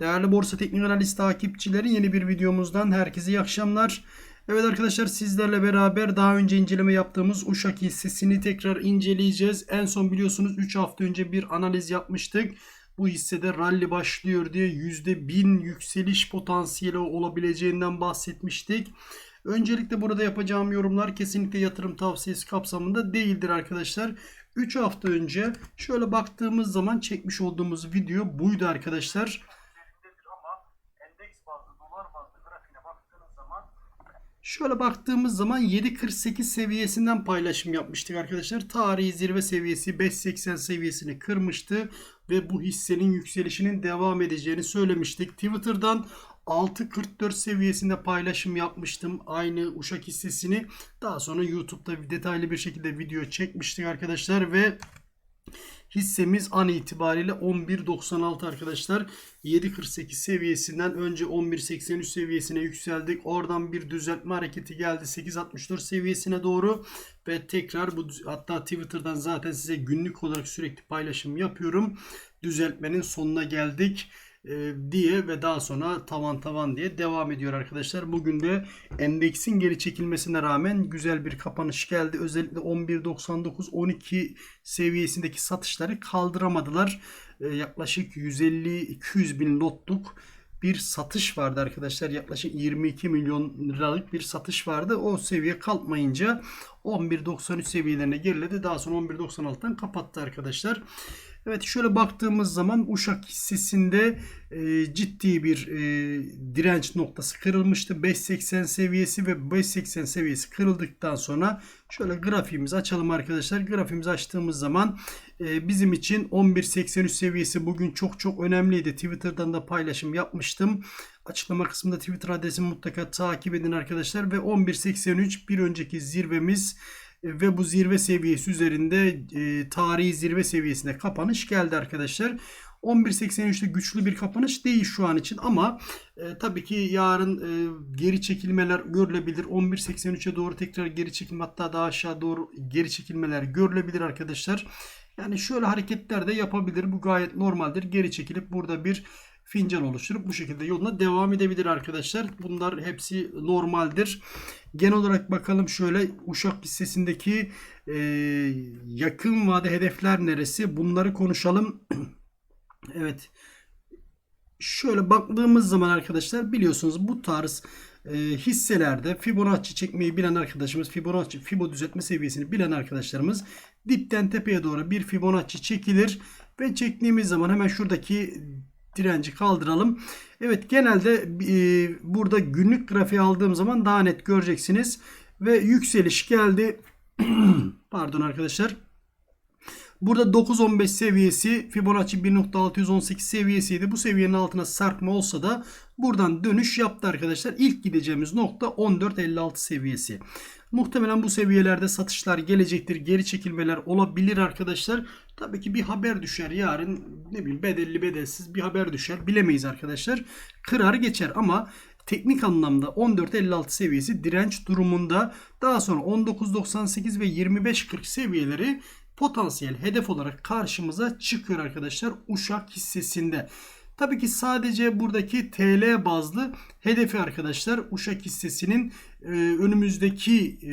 Değerli Borsa Teknik Analiz takipçileri yeni bir videomuzdan herkese iyi akşamlar. Evet arkadaşlar sizlerle beraber daha önce inceleme yaptığımız Uşak hissesini tekrar inceleyeceğiz. En son biliyorsunuz 3 hafta önce bir analiz yapmıştık. Bu hissede rally başlıyor diye %1000 yükseliş potansiyeli olabileceğinden bahsetmiştik. Öncelikle burada yapacağım yorumlar kesinlikle yatırım tavsiyesi kapsamında değildir arkadaşlar. 3 hafta önce şöyle baktığımız zaman çekmiş olduğumuz video buydu arkadaşlar. üzerindedir ama endeks bazlı, dolar bazlı grafiğine baktığınız zaman Şöyle baktığımız zaman 7.48 seviyesinden paylaşım yapmıştık arkadaşlar. Tarihi zirve seviyesi 5.80 seviyesini kırmıştı ve bu hissenin yükselişinin devam edeceğini söylemiştik. Twitter'dan 6.44 seviyesinde paylaşım yapmıştım aynı Uşak hissesini. Daha sonra YouTube'da detaylı bir şekilde video çekmiştik arkadaşlar ve Hissemiz an itibariyle 11.96 arkadaşlar. 7.48 seviyesinden önce 11.83 seviyesine yükseldik. Oradan bir düzeltme hareketi geldi 8.64 seviyesine doğru ve tekrar bu hatta Twitter'dan zaten size günlük olarak sürekli paylaşım yapıyorum. Düzeltmenin sonuna geldik diye ve daha sonra tavan tavan diye devam ediyor arkadaşlar. Bugün de endeksin geri çekilmesine rağmen güzel bir kapanış geldi. Özellikle 11.99-12 seviyesindeki satışları kaldıramadılar. E, yaklaşık 150-200 bin lotluk bir satış vardı arkadaşlar. Yaklaşık 22 milyon liralık bir satış vardı. O seviye kalkmayınca 11.93 seviyelerine geriledi. Daha sonra 11.96'dan kapattı arkadaşlar. Evet şöyle baktığımız zaman Uşak hissesinde e, ciddi bir e, direnç noktası kırılmıştı. 5.80 seviyesi ve 5.80 seviyesi kırıldıktan sonra şöyle grafiğimizi açalım arkadaşlar. Grafiğimizi açtığımız zaman e, bizim için 11.83 seviyesi bugün çok çok önemliydi. Twitter'dan da paylaşım yapmıştım. Açıklama kısmında Twitter adresimi mutlaka takip edin arkadaşlar ve 11.83 bir önceki zirvemiz ve bu zirve seviyesi üzerinde e, tarihi zirve seviyesine kapanış geldi arkadaşlar. 11.83'te güçlü bir kapanış değil şu an için ama e, tabii ki yarın e, geri çekilmeler görülebilir. 11.83'e doğru tekrar geri çekilme hatta daha aşağı doğru geri çekilmeler görülebilir arkadaşlar. Yani şöyle hareketler de yapabilir. Bu gayet normaldir. Geri çekilip burada bir fincan oluşturup bu şekilde yoluna devam edebilir arkadaşlar. Bunlar hepsi normaldir. Genel olarak bakalım şöyle Uşak hissesindeki e, yakın vade hedefler neresi? Bunları konuşalım. evet. Şöyle baktığımız zaman arkadaşlar biliyorsunuz bu tarz e, hisselerde Fibonacci çekmeyi bilen arkadaşımız, Fibonacci, Fibo düzeltme seviyesini bilen arkadaşlarımız dipten tepeye doğru bir Fibonacci çekilir ve çektiğimiz zaman hemen şuradaki direnci kaldıralım. Evet genelde e, burada günlük grafiği aldığım zaman daha net göreceksiniz. Ve yükseliş geldi. Pardon arkadaşlar. Burada 9.15 seviyesi Fibonacci 1.618 seviyesiydi. Bu seviyenin altına sarkma olsa da buradan dönüş yaptı arkadaşlar. İlk gideceğimiz nokta 14.56 seviyesi. Muhtemelen bu seviyelerde satışlar gelecektir. Geri çekilmeler olabilir arkadaşlar. Tabii ki bir haber düşer yarın ne bileyim bedelli bedelsiz bir haber düşer. Bilemeyiz arkadaşlar. Kırar geçer ama teknik anlamda 14.56 seviyesi direnç durumunda. Daha sonra 19.98 ve 25.40 seviyeleri potansiyel hedef olarak karşımıza çıkıyor arkadaşlar Uşak hissesinde. Tabii ki sadece buradaki TL bazlı hedefi arkadaşlar Uşak hissesinin e, önümüzdeki e,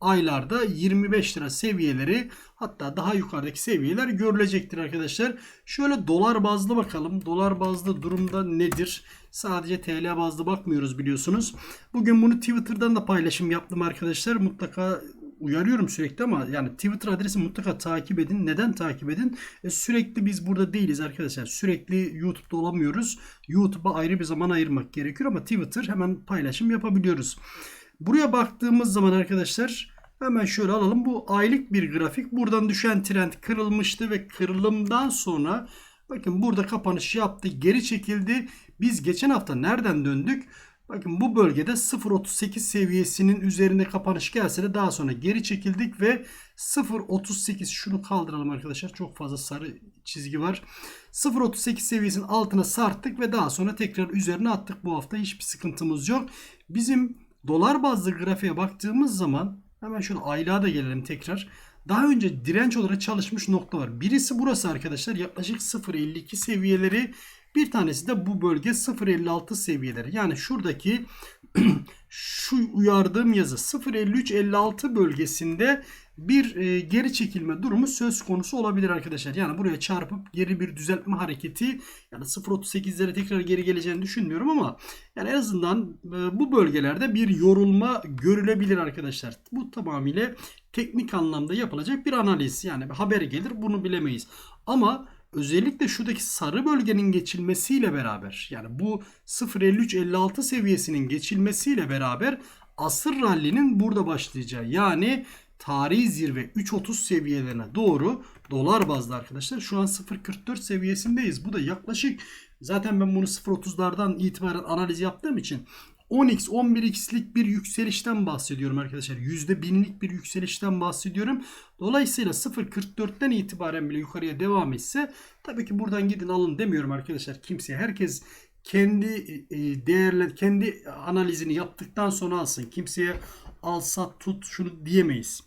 aylarda 25 lira seviyeleri hatta daha yukarıdaki seviyeler görülecektir arkadaşlar. Şöyle dolar bazlı bakalım. Dolar bazlı durumda nedir? Sadece TL bazlı bakmıyoruz biliyorsunuz. Bugün bunu Twitter'dan da paylaşım yaptım arkadaşlar. Mutlaka uyarıyorum sürekli ama yani Twitter adresi mutlaka takip edin. Neden takip edin? E, sürekli biz burada değiliz arkadaşlar. Sürekli YouTube'da olamıyoruz. YouTube'a ayrı bir zaman ayırmak gerekiyor ama Twitter hemen paylaşım yapabiliyoruz. Buraya baktığımız zaman arkadaşlar hemen şöyle alalım. Bu aylık bir grafik. Buradan düşen trend kırılmıştı ve kırılımdan sonra bakın burada kapanış yaptı. Geri çekildi. Biz geçen hafta nereden döndük? Bakın bu bölgede 0.38 seviyesinin üzerinde kapanış gelse de daha sonra geri çekildik ve 0.38 şunu kaldıralım arkadaşlar. Çok fazla sarı çizgi var. 0.38 seviyesinin altına sarttık ve daha sonra tekrar üzerine attık bu hafta. Hiçbir sıkıntımız yok. Bizim dolar bazlı grafiğe baktığımız zaman hemen şöyle aylığa da gelelim tekrar. Daha önce direnç olarak çalışmış nokta var. Birisi burası arkadaşlar yaklaşık 0.52 seviyeleri. Bir tanesi de bu bölge 0.56 seviyeleri. Yani şuradaki şu uyardığım yazı 0.53-56 bölgesinde bir e, geri çekilme durumu söz konusu olabilir arkadaşlar. Yani buraya çarpıp geri bir düzeltme hareketi yani 0.38'lere tekrar geri geleceğini düşünmüyorum ama yani en azından e, bu bölgelerde bir yorulma görülebilir arkadaşlar. Bu tamamıyla teknik anlamda yapılacak bir analiz. Yani haber gelir bunu bilemeyiz. Ama özellikle şuradaki sarı bölgenin geçilmesiyle beraber yani bu 0.53-56 seviyesinin geçilmesiyle beraber asır rallinin burada başlayacağı yani tarihi zirve 3.30 seviyelerine doğru dolar bazlı arkadaşlar şu an 0.44 seviyesindeyiz. Bu da yaklaşık zaten ben bunu 0.30'lardan itibaren analiz yaptığım için 10x 11x'lik bir yükselişten bahsediyorum arkadaşlar. %1000'lik bir yükselişten bahsediyorum. Dolayısıyla 0.44'ten itibaren bile yukarıya devam etse tabii ki buradan gidin alın demiyorum arkadaşlar kimseye. Herkes kendi e, değerler kendi analizini yaptıktan sonra alsın. Kimseye al sat tut şunu diyemeyiz.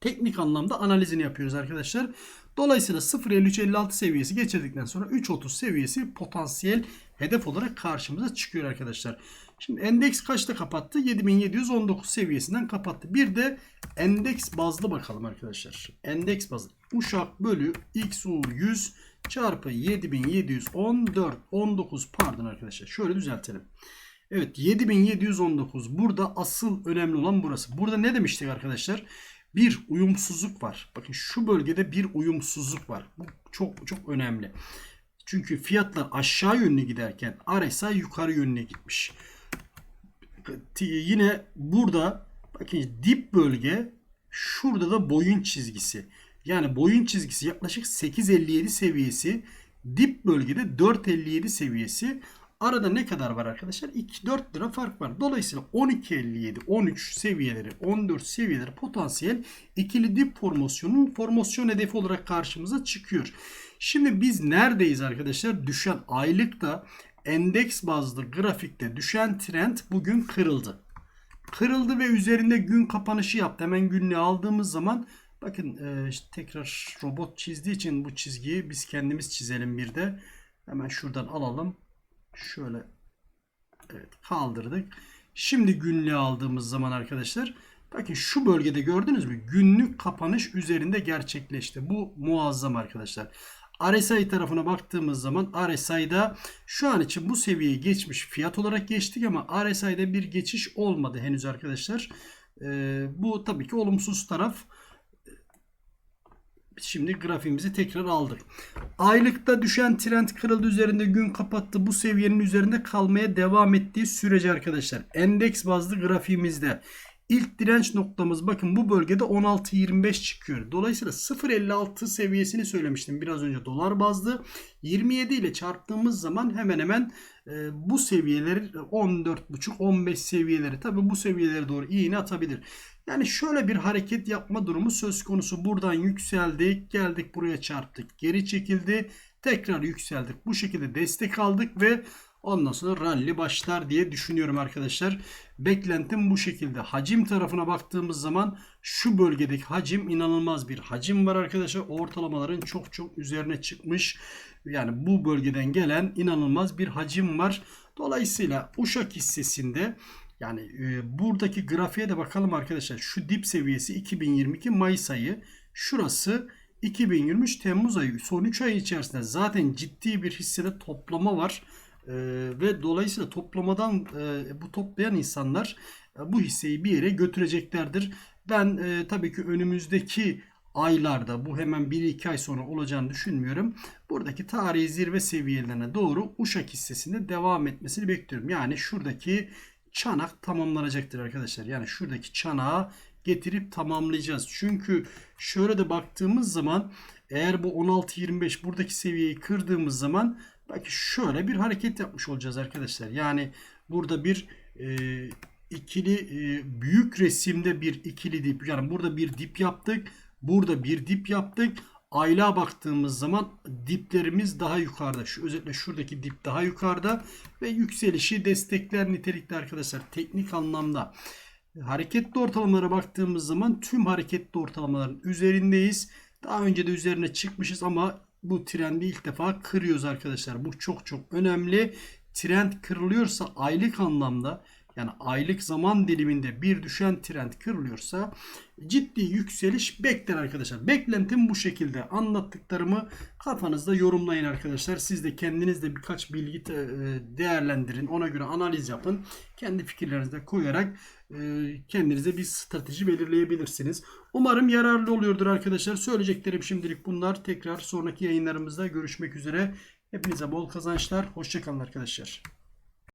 Teknik anlamda analizini yapıyoruz arkadaşlar. Dolayısıyla 0.53-56 seviyesi geçirdikten sonra 3.30 seviyesi potansiyel hedef olarak karşımıza çıkıyor arkadaşlar. Şimdi endeks kaçta kapattı? 7719 seviyesinden kapattı. Bir de endeks bazlı bakalım arkadaşlar. Endeks bazlı. Uşak bölü XU 100 çarpı 7714 19 pardon arkadaşlar. Şöyle düzeltelim. Evet 7719 burada asıl önemli olan burası. Burada ne demiştik arkadaşlar? Bir uyumsuzluk var. Bakın şu bölgede bir uyumsuzluk var. Bu çok çok önemli. Çünkü fiyatlar aşağı yönlü giderken RSI yukarı yönlü gitmiş. Yine burada bakın dip bölge şurada da boyun çizgisi. Yani boyun çizgisi yaklaşık 8.57 seviyesi. Dip bölgede 4.57 seviyesi. Arada ne kadar var arkadaşlar? 2 4 lira fark var. Dolayısıyla 12.57, 13 seviyeleri, 14 seviyeleri potansiyel ikili dip formasyonun formasyon hedefi olarak karşımıza çıkıyor. Şimdi biz neredeyiz arkadaşlar? Düşen aylıkta endeks bazlı grafikte düşen trend bugün kırıldı. Kırıldı ve üzerinde gün kapanışı yaptı. Hemen günlüğü aldığımız zaman bakın e, işte tekrar robot çizdiği için bu çizgiyi biz kendimiz çizelim bir de. Hemen şuradan alalım. Şöyle evet kaldırdık. Şimdi günlüğü aldığımız zaman arkadaşlar bakın şu bölgede gördünüz mü? Günlük kapanış üzerinde gerçekleşti. Bu muazzam arkadaşlar. RSI tarafına baktığımız zaman RSI'da şu an için bu seviyeyi geçmiş fiyat olarak geçtik ama RSI'de bir geçiş olmadı henüz arkadaşlar. Ee, bu tabii ki olumsuz taraf. Şimdi grafiğimizi tekrar aldık. Aylıkta düşen trend kırıldı üzerinde gün kapattı. Bu seviyenin üzerinde kalmaya devam ettiği sürece arkadaşlar. Endeks bazlı grafiğimizde ilk direnç noktamız bakın bu bölgede 16.25 çıkıyor. Dolayısıyla 0.56 seviyesini söylemiştim biraz önce dolar bazlı. 27 ile çarptığımız zaman hemen hemen e, bu seviyeleri 14.5-15 seviyeleri tabi bu seviyelere doğru iğne atabilir. Yani şöyle bir hareket yapma durumu söz konusu. Buradan yükseldik, geldik buraya çarptık, geri çekildi, tekrar yükseldik. Bu şekilde destek aldık ve ondan sonra rally başlar diye düşünüyorum arkadaşlar. Beklentim bu şekilde. Hacim tarafına baktığımız zaman şu bölgedeki hacim inanılmaz bir hacim var arkadaşlar. Ortalamaların çok çok üzerine çıkmış. Yani bu bölgeden gelen inanılmaz bir hacim var. Dolayısıyla Uşak hissesinde yani e, buradaki grafiğe de bakalım arkadaşlar. Şu dip seviyesi 2022 Mayıs ayı. Şurası 2023 Temmuz ayı. Son 3 ay içerisinde zaten ciddi bir hissede toplama var. E, ve dolayısıyla toplamadan e, bu toplayan insanlar e, bu hisseyi bir yere götüreceklerdir. Ben e, tabii ki önümüzdeki aylarda bu hemen 1-2 ay sonra olacağını düşünmüyorum. Buradaki tarihi zirve seviyelerine doğru Uşak hissesinde devam etmesini bekliyorum. Yani şuradaki çanak tamamlanacaktır arkadaşlar. Yani şuradaki çanağı getirip tamamlayacağız. Çünkü şöyle de baktığımız zaman eğer bu 16-25 buradaki seviyeyi kırdığımız zaman belki şöyle bir hareket yapmış olacağız arkadaşlar. Yani burada bir e, ikili e, büyük resimde bir ikili dip yani burada bir dip yaptık. Burada bir dip yaptık. Aylığa baktığımız zaman diplerimiz daha yukarıda. Şu özellikle şuradaki dip daha yukarıda ve yükselişi destekler nitelikte arkadaşlar. Teknik anlamda hareketli ortalamalara baktığımız zaman tüm hareketli ortalamaların üzerindeyiz. Daha önce de üzerine çıkmışız ama bu trendi ilk defa kırıyoruz arkadaşlar. Bu çok çok önemli. Trend kırılıyorsa aylık anlamda yani aylık zaman diliminde bir düşen trend kırılıyorsa ciddi yükseliş bekler arkadaşlar. Beklentim bu şekilde. Anlattıklarımı kafanızda yorumlayın arkadaşlar. Siz de kendiniz de birkaç bilgi e, değerlendirin. Ona göre analiz yapın. Kendi fikirlerinizi de koyarak e, kendinize bir strateji belirleyebilirsiniz. Umarım yararlı oluyordur arkadaşlar. Söyleyeceklerim şimdilik bunlar. Tekrar sonraki yayınlarımızda görüşmek üzere. Hepinize bol kazançlar. Hoşçakalın arkadaşlar.